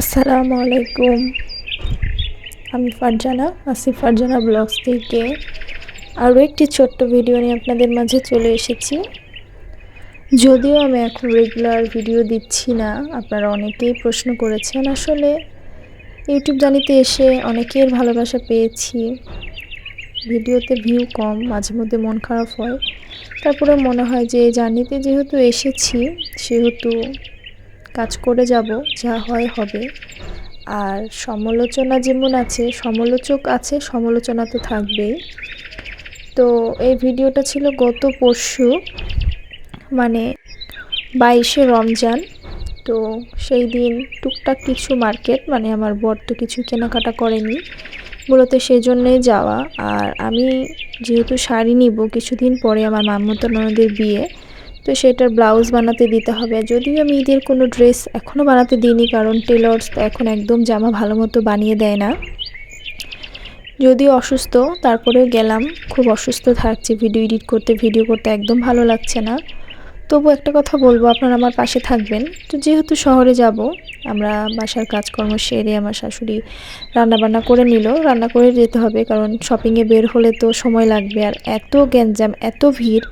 আসসালামু আলাইকুম। আমি ফারজানা আসি ফারজানা ব্লগস থেকে আরও একটি ছোট্ট ভিডিও নিয়ে আপনাদের মাঝে চলে এসেছি। যদিও আমি এখন রেগুলার ভিডিও দিচ্ছি না, আপনারা অনেকেই প্রশ্ন করেছেন, আসলে ইউটিউব জানিতে এসে অনেকের ভালোবাসা পেয়েছি। ভিডিওতে ভিউ কম, মাঝে মধ্যে মন খারাপ হয়। তারপরে মনে হয় যে জার্নিতে যেহেতু এসেছি, সেহেতু কাজ করে যাব, যা হয় হবে। আর সমালোচনা যেমন আছে, সমালোচক আছে, সমালোচনা তো থাকবেই। তো এই ভিডিওটা ছিল গত পরশু মানে বাইশে রমজান। তো সেই দিন টুকটাক কিছু মার্কেট মানে আমার বর তো কিছু কেনাকাটা করেনি, মূলত সেই জন্যই যাওয়া। আর আমি যেহেতু শাড়ি নিব, কিছুদিন পরে আমার মামতো ননদের বিয়ে তো সেটার ব্লাউজ বানাতে দিতে হবে। যদিও আমি ঈদের কোনো ড্রেস এখনও বানাতে দিইনি, কারণ টেলার্স তো এখন একদম জামা ভালো মতো বানিয়ে দেয় না। যদি অসুস্থ, তারপরেও গেলাম, খুব অসুস্থ থাকছে, ভিডিও এডিট করতে, ভিডিও করতে একদম ভালো লাগছে না। তবু একটা কথা বলব, আপনারা আমার পাশে থাকবেন। তো যেহেতু শহরে যাব আমরা বাসার কাজকর্ম সেরে আমার শাশুড়ি রান্নাবান্না করে নিল। রান্না করে যেতে হবে কারণ শপিংয়ে বের হলে তো সময় লাগবে। আর এত গ্যাঞ্জাম, এত ভিড়।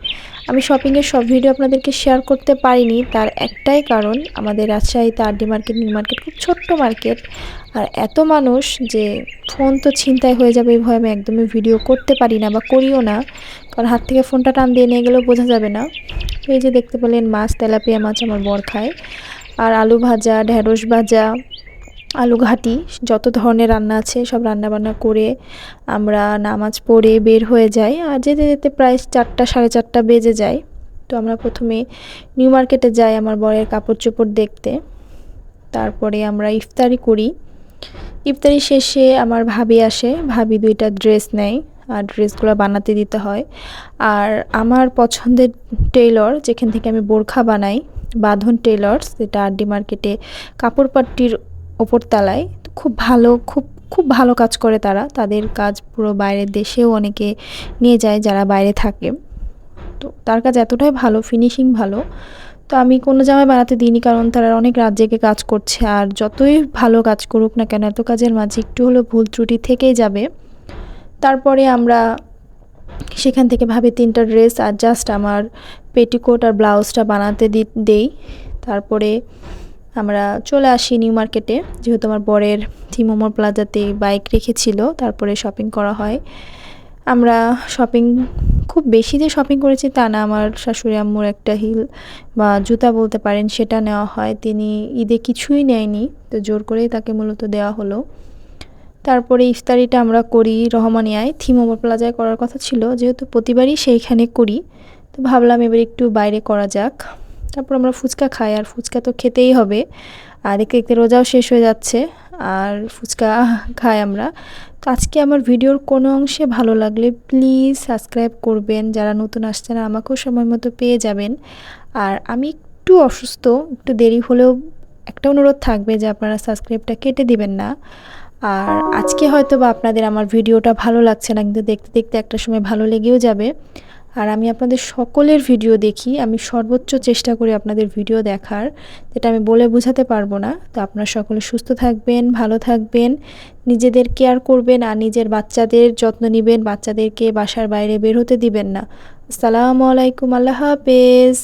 আমি শপিংয়ের সব ভিডিও আপনাদেরকে শেয়ার করতে পারিনি। তার একটাই কারণ, আমাদের রাজশাহীতে আরডি মার্কেট নিউ মার্কেট খুব ছোট্ট মার্কেট। আর এত মানুষ যে ফোন তো ছিনতাই হয়ে যাবে এই ভয়ে আমি একদমই ভিডিও করতে পারি না বা করিও না। কারণ হাত থেকে ফোনটা টান দিয়ে নিয়ে গেলেও বোঝা যাবে না। এই যে দেখতে পেলেন মাছ, তেলাপিয়া মাছ আমার বর খায়। আর আলু ভাজা, ঢেঁড়স ভাজা, আলু ঘাটি, যত ধরনের রান্না আছে সব রান্না বান্না করে আমরা নামাজ পড়ে বের হয়ে যাই। আর যেতে যেতে প্রায় চারটা, সাড়ে চারটা বেজে যায়। তো আমরা প্রথমে নিউ মার্কেটে যাই আমার বরের কাপড় চোপড় দেখতে। তারপরে আমরা ইফতারি করি। ইফতারি শেষে আমার ভাবি আসে, ভাবি দুইটা ড্রেস নেয় আর ড্রেসগুলো বানাতে দিতে হয়। আর আমার পছন্দের টেইলর, যেখান থেকে আমি বোরখা বানাই বাঁধন টেইলর্স, যেটা আরডি মার্কেটে কাপড় পাট্টির ওপর তালায়, খুব ভালো, খুব খুব ভালো কাজ করে তারা। তাদের কাজ পুরো বাইরের দেশেও অনেকে নিয়ে যায় যারা বাইরে থাকে। তো তার কাজ এতটাই ভালো ফিনিশিং ভালো। তো আমি কোনো জামায় বানাতে দিইনি কারণ তারা অনেক রাত জেগে কাজ করছে। আর যতই ভালো কাজ করুক না কেন, এত কাজের মাঝে একটু হলেও ভুল ত্রুটি থেকেই যাবে। তারপরে আমরা সেখান থেকে ভাবে তিনটা ড্রেস আর জাস্ট আমার পেটিকোট আর ব্লাউজটা বানাতে দেই। তারপরে আমরা চলে আসি নিউ মার্কেটে। যেহেতু আমার বরের থিমোমোর প্লাজাতে বাইক রেখেছিল, তারপরে শপিং করা হয়। আমরা শপিং, খুব বেশি যে শপিং করেছি তা না। আমার শাশুড়ি আম্মুর একটা হিল বা জুতা বলতে পারেন, সেটা নেওয়া হয়। তিনি ঈদে কিছুই নেয়নি, তো জোর করেই তাকে মূলত দেওয়া হলো। তারপরে ইফতারিটা আমরা করি রহমানিয়ায়। থিমোমোর প্লাজায় করার কথা ছিল। যেহেতু প্রতিবারই সেইখানে করি তো ভাবলাম এবার একটু বাইরে করা যাক। তারপর আমরা ফুচকা খাই, আর ফুচকা তো খেতেই হবে। আর দেখতে দেখতে রোজাও শেষ হয়ে যাচ্ছে, আর ফুচকা খাই আমরা। তো আজকে আমার ভিডিওর কোনো অংশে ভালো লাগলে প্লিজ সাবস্ক্রাইব করবেন। যারা নতুন আসছেন আমাকেও সময় মতো পেয়ে যাবেন। আর আমি একটু অসুস্থ, একটু দেরি হলেও একটা অনুরোধ থাকবে যে আপনারা সাবস্ক্রাইবটা কেটে দিবেন না। আর আজকে হয়তো বা আপনাদের আমার ভিডিওটা ভালো লাগছে না, কিন্তু দেখতে দেখতে একটা সময় ভালো লেগেও যাবে। আর আমি আপনাদের সকলের ভিডিও দেখি, আমি সর্বোচ্চ চেষ্টা করি আপনাদের ভিডিও দেখার, যেটা আমি বলে বোঝাতে পারব না। তো আপনারা সকলে সুস্থ থাকবেন, ভালো থাকবেন, নিজেদের কেয়ার করবেন আর নিজের বাচ্চাদের যত্ন নেবেন, বাচ্চাদেরকে বাসার বাইরে বের হতে দিবেন না। আসসালামু আলাইকুম, আল্লাহ হাফেজ।